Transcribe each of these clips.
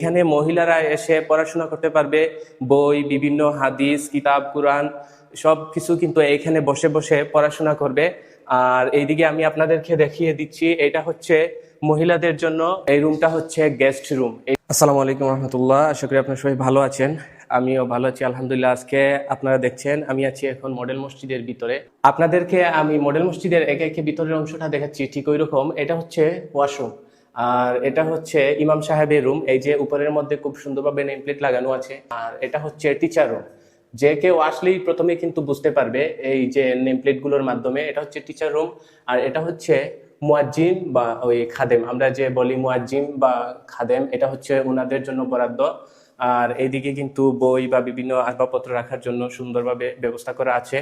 এখানে মহিলারা এসে পড়াশোনা করতে পারবে, বই, বিভিন্ন হাদিস, কিতাব, কোরআন, সব কিছু কিন্তু এখানে বসে বসে পড়াশোনা করবে। আর এইদিকে আমি আপনাদেরকে দেখিয়ে দিচ্ছি, এটা হচ্ছে মহিলাদের জন্য, এই রুমটা হচ্ছে গেস্ট রুম। আসসালামু আলাইকুম রহমতুল্লাহ, আশা করি আপনার সবাই ভালো আছেন। আমিও ভালো আছি, আলহামদুলিল্লাহ। আজকে আপনারা দেখছেন, আমি আছি এখন মডেল মসজিদের ভিতরে। আপনাদেরকে আমি মডেল মসজিদের একে একে ভিতরের অংশটা দেখাচ্ছি, ঠিক ওই রকম। এটা হচ্ছে ওয়াশরুম। আর এটা হচ্ছে ইমাম সাহেবের রুম। এই যে উপরের মধ্যে খুব সুন্দরভাবে নেম প্লেট লাগানো আছে। আর এটা হচ্ছে টিচার রুম যে কেউ আসলেই প্রথমে কিন্তু বুঝতে পারবে এই যে নেম প্লেটগুলোর মাধ্যমে। এটা হচ্ছে টিচার রুম আর এটা হচ্ছে মুয়াজ্জিম বা ওই খাদেম। আমরা যে বলি মুয়াজ্জিম বা খাদেম, এটা হচ্ছে ওনাদের জন্য বরাদ্দ। আর এইদিকে কিন্তু বই বা বিভিন্ন আসবাবপত্র রাখার জন্য সুন্দরভাবে ব্যবস্থা করা আছে।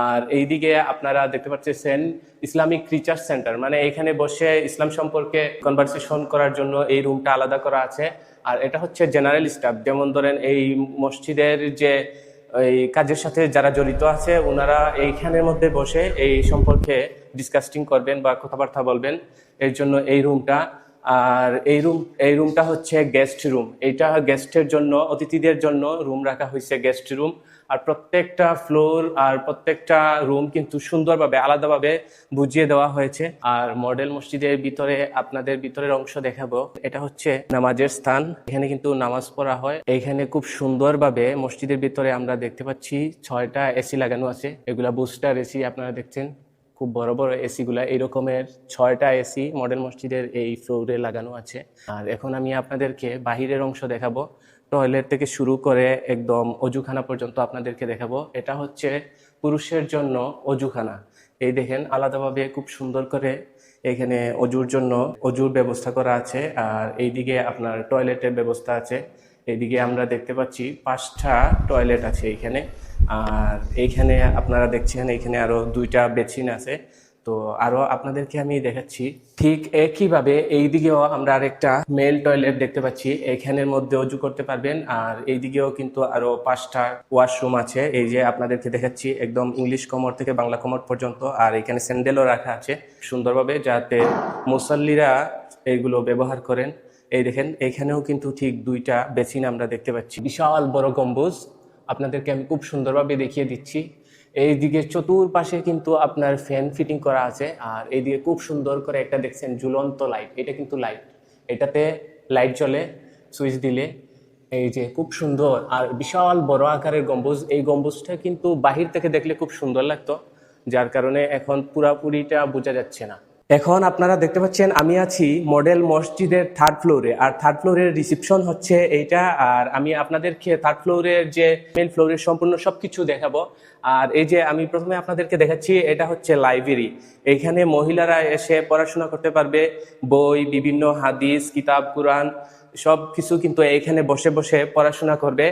আর এইদিকে আপনারা দেখতে পাচ্ছেন ইসলামিক রিসার্চ সেন্টার মানে এখানে বসে ইসলাম সম্পর্কে কনভারসেশন করার জন্য এই রুমটা আলাদা করা আছে। আর এটা হচ্ছে জেনারেল স্টাফ যেমন ধরেন এই মসজিদের যে এই কাজের সাথে যারা জড়িত আছে, ওনারা এইখানের মধ্যে বসে এই সম্পর্কে ডিসকাস্টিং করবেন বা কথাবার্তা বলবেন। এর জন্য এই রুমটা আর এই রুম এই রুমটা হচ্ছে গেস্ট রুম এইটা গেস্টের জন্য, অতিথিদের জন্য রুম রাখা হয়েছে গেস্ট রুম আর প্রত্যেকটা ফ্লোর আর প্রত্যেকটা রুম কিন্তু সুন্দরভাবে, আলাদাভাবে বুঝিয়ে দেওয়া হয়েছে। আর মডেল মসজিদের ভিতরে, আপনাদের ভিতরের অংশ দেখাবো। এটা হচ্ছে নামাজের স্থান। এখানে কিন্তু নামাজ পড়া হয়। এখানে খুব সুন্দরভাবে মসজিদের ভিতরে আমরা দেখতে পাচ্ছি, ছয়টা এসি লাগানো আছে। এগুলা বুস্টার এসি আপনারা দেখছেন। খুব বড় বড় এসি গুলা এই রকমের ছয়টা এসি মডেল মসজিদের এই ফ্লোরে লাগানো আছে। আর এখন আমি আপনাদেরকে বাহিরের অংশ দেখাবো। টয়লেট থেকে শুরু করে একদম অজুখানা পর্যন্ত আপনাদেরকে দেখাবো। এটা হচ্ছে পুরুষের জন্য অজুখানা। এই দেখেন, আলাদাভাবে খুব সুন্দর করে এখানে অজুর জন্য অজুর ব্যবস্থা করা আছে। আর এইদিকে আপনার টয়লেটের ব্যবস্থা আছে। এইদিকে আমরা দেখতে পাচ্ছি পাঁচটা টয়লেট আছে এখানে। আর এইখানে আপনারা দেখছেন, এইখানে আরও দুইটা বেসিন আছে। তো আরও আপনাদেরকে আমি দেখাচ্ছি ঠিক একইভাবে এই দিকেও আমরা আরেকটা মেল টয়লেট দেখতে পাচ্ছি। এখানের মধ্যে অজু করতে পারবেন আর এই দিকেও কিন্তু আরও পাঁচটা ওয়াশরুম আছে। এই যে আপনাদেরকে দেখাচ্ছি, একদম ইংলিশ কমর থেকে বাংলা কমর পর্যন্ত। আর এখানে স্যান্ডেলও রাখা আছে সুন্দরভাবে যাতে মুসল্লিরা এইগুলো ব্যবহার করেন। এই দেখেন এখানেও কিন্তু ঠিক দুইটা বেসিন আমরা দেখতে পাচ্ছি। বিশাল বড় গম্বুজ। আপনাদেরকে আমি খুব সুন্দরভাবে দেখিয়ে দিচ্ছি। এই দিকে চতুর্পাশে কিন্তু আপনার ফ্যান ফিটিং করা আছে। আর এইদিকে খুব সুন্দর করে একটা দেখছেন ঝুলন্ত লাইট এটা কিন্তু লাইট এটাতে লাইট জ্বলে সুইচ দিলে। এই যে খুব সুন্দর। আর বিশাল বড় আকারের গম্বুজ। এই গম্বুজটা কিন্তু বাহির থেকে দেখলে খুব সুন্দর লাগতো। যার কারণে এখন পুরাপুরিটা বোঝা যাচ্ছে না। এখন আপনারা দেখতে পাচ্ছেন, আমি আছি মডেল মসজিদের থার্ড ফ্লোরে আর থার্ড ফ্লোরের রিসিপশন হচ্ছে এইটা। আর আমি আপনাদেরকে থার্ড ফ্লোরের যে মেন ফ্লোরের সম্পূর্ণ সবকিছু দেখাবো। আর এই যে আমি প্রথমে আপনাদেরকে দেখাচ্ছি, এটা হচ্ছে লাইব্রেরি এইখানে মহিলারা এসে পড়াশোনা করতে পারবে। বই, বিভিন্ন হাদিস, কিতাব, কোরআন সব কিছু কিন্তু এইখানে বসে বসে পড়াশোনা করবে।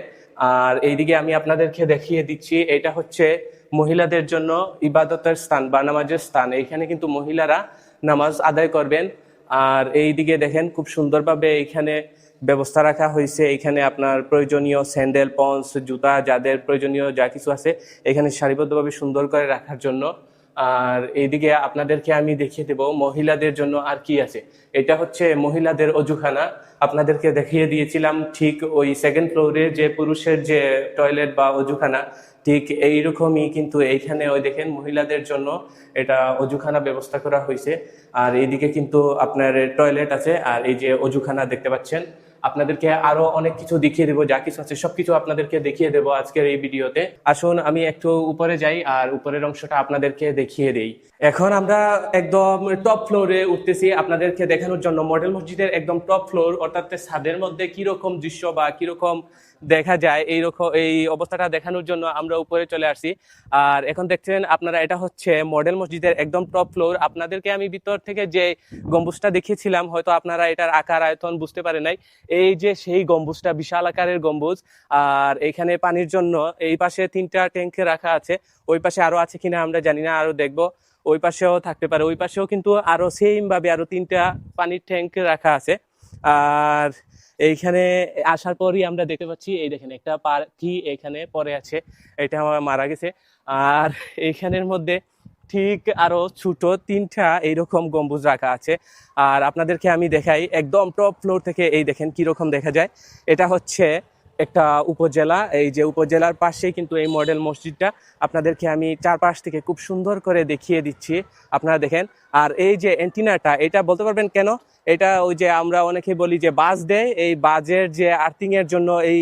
আর এইদিকে আমি আপনাদেরকে দেখিয়ে দিচ্ছি, এটা হচ্ছে মহিলাদের জন্য ইবাদতের স্থান বা নামাজের স্থান। এইখানে কিন্তু মহিলারা নামাজ আদায় করবেন। আর এই দিকে দেখেন খুব সুন্দরভাবে এখানে ব্যবস্থা রাখা হয়েছে। এখানে আপনার প্রয়োজনীয় স্যান্ডেল, পন্স, জুতা, যাদের প্রয়োজনীয় যা কিছু আছে এখানে সারিবদ্ধভাবে সুন্দর করে রাখার জন্য। আর এইদিকে আপনাদেরকে আমি দেখিয়ে দেব মহিলাদের জন্য আর কি আছে। এটা হচ্ছে মহিলাদের অজুখানা। আপনাদেরকে দেখিয়ে দিয়েছিলাম ঠিক ওই সেকেন্ড ফ্লোরে যে পুরুষের যে টয়লেট বা অজুখানা ঠিক এইরকমই কিন্তু এইখানে ওই দেখেন মহিলাদের জন্য এটা অজুখানা ব্যবস্থা করা হয়েছে। আর এইদিকে কিন্তু আপনার টয়লেট আছে, আর এই যে অজুখানা দেখতে পাচ্ছেন আপনাদেরকে আরও অনেক কিছু দেখিয়ে দেবো, যা কিছু আছে, সবকিছু আপনাদেরকে দেখিয়ে দেবো আজকের এই ভিডিওতে। আসুন, আমি একটু উপরে যাই আর উপরের অংশটা আপনাদেরকে দেখিয়ে দেই। এখন আমরা একদম টপ ফ্লোরে উঠতেছি আপনাদেরকে দেখানোর জন্য। মডেল মসজিদের একদম টপ ফ্লোর অর্থাৎ ছাদের মধ্যে কীরকম দৃশ্য বা কীরকম দেখা যায় এইরকম এই অবস্থাটা দেখানোর জন্য আমরা উপরে চলে আসছি। আর এখন দেখছেন আপনারা, এটা হচ্ছে মডেল মসজিদের একদম টপ ফ্লোর আপনাদেরকে আমি ভিতর থেকে যে গম্বুজটা দেখিয়েছিলাম, হয়তো আপনারা এটার আকার, আয়তন বুঝতে পারে নাই। এই যে সেই গম্বুজটা, বিশাল আকারের গম্বুজ, আর এখানে পানির জন্য এই পাশে তিনটা ট্যাঙ্কে রাখা আছে। ওই পাশে আরও আছে কিনা আমরা জানি না, আরও দেখব। ওই পাশেও থাকতে পারে। ওই পাশেও কিন্তু আরও সেম ভাবে আরও তিনটা পানির ট্যাঙ্ক রাখা আছে। আর এইখানে আসার পরই আমরা দেখতে পাচ্ছি, এই দেখেন একটা পাখি এখানে পরে আছে। এটা আমার মারা গেছে। আর এইখানের মধ্যে ঠিক আরও ছোট তিনটা এইরকম গম্বুজ রাখা আছে। আর আপনাদেরকে আমি দেখাই একদম টপ ফ্লোর থেকে এই দেখেন কীরকম দেখা যায়। এটা হচ্ছে একটা উপজেলা, এই যে উপজেলার পাশেই কিন্তু এই মডেল মসজিদটা। আপনাদেরকে আমি চারপাশ থেকে খুব সুন্দর করে দেখিয়ে দিচ্ছি। আপনারা দেখেন, আর এই যে অ্যান্টিনাটা, এটা বলতে পারবেন কেন? এটা ওই যে আমরা অনেকে বলি যে বাস দেয়, এই বাজের যে আর্থিং এর জন্য এই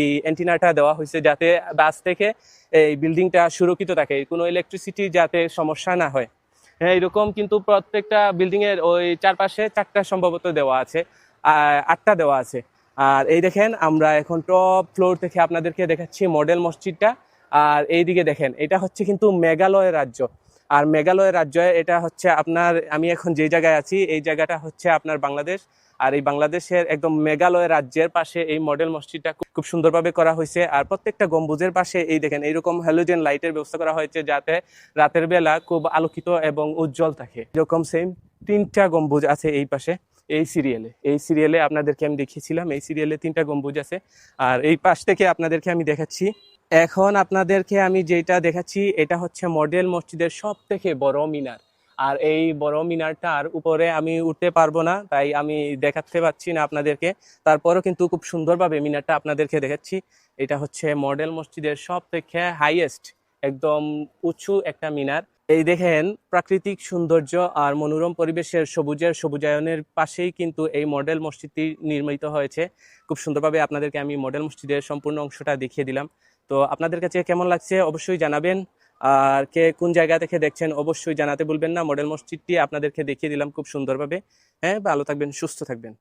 এই অ্যান্টিনাটা দেওয়া হয়েছে যাতে বাস থেকে এই বিল্ডিংটা সুরক্ষিত থাকে, কোনো ইলেকট্রিসিটি যাতে সমস্যা না হয়। হ্যাঁ এরকম কিন্তু প্রত্যেকটা বিল্ডিং এর ওই চারপাশে চারটা সম্ভবত দেওয়া আছে আটটা দেওয়া আছে। আর এই দেখেন, আমরা এখন টপ ফ্লোর থেকে আপনাদেরকে দেখাচ্ছি মডেল মসজিদটা। আর এইদিকে দেখেন, এটা হচ্ছে কিন্তু মেঘালয় রাজ্য। আর মেঘালয় রাজ্য এটা হচ্ছে আপনার, আমি এখন যে জায়গায় আছি, এই জায়গাটা হচ্ছে আপনার বাংলাদেশ। আর এই বাংলাদেশের একদম মেঘালয় রাজ্যের পাশে এই মডেল মসজিদটা খুব- সুন্দরভাবে করা হয়েছে। আর প্রত্যেকটা গম্বুজের পাশে এই দেখেন, এইরকম হ্যালোজেন লাইটের ব্যবস্থা করা হয়েছে যাতে রাতের বেলা খুব আলোকিত এবং উজ্জ্বল থাকে। এরকম সেম তিনটা গম্বুজ আছে এই পাশে। এই সিরিয়ালে এই সিরিয়ালে আপনাদেরকে আমি দেখিয়েছিলাম, এই সিরিয়ালে তিনটা গম্বুজ আছে। আর এই পাশ থেকে আপনাদেরকে আমি দেখাচ্ছি। এখন আপনাদেরকে আমি যেটা দেখাচ্ছি, এটা হচ্ছে মডেল মসজিদের সব থেকে বড় মিনার। আর এই বড় মিনারটার উপরে আমি উঠতে পারব না, তাই আমি দেখাতে পাচ্ছি না আপনাদেরকে। তারপরও কিন্তু খুব সুন্দরভাবে মিনারটা আপনাদেরকে দেখাচ্ছি। এটা হচ্ছে মডেল মসজিদের সব থেকে হাইয়েস্ট একদম উঁচু একটা মিনার। এই দেখেন, প্রাকৃতিক সৌন্দর্য আর মনোরম পরিবেশের সবুজের সবুজায়নের পাশেই কিন্তু এই মডেল মসজিদটি নির্মিত হয়েছে। খুব সুন্দরভাবে আপনাদেরকে আমি মডেল মসজিদের সম্পূর্ণ অংশটা দেখিয়ে দিলাম। তো আপনাদের কাছে কেমন লাগছে অবশ্যই জানাবেন। আর কে কোন জায়গা থেকে দেখছেন অবশ্যই জানাতে বলবেন না। মডেল মসজিদটি আপনাদেরকে দেখিয়ে দিলাম খুব সুন্দরভাবে। হ্যাঁ ভালো থাকবেন, সুস্থ থাকবেন।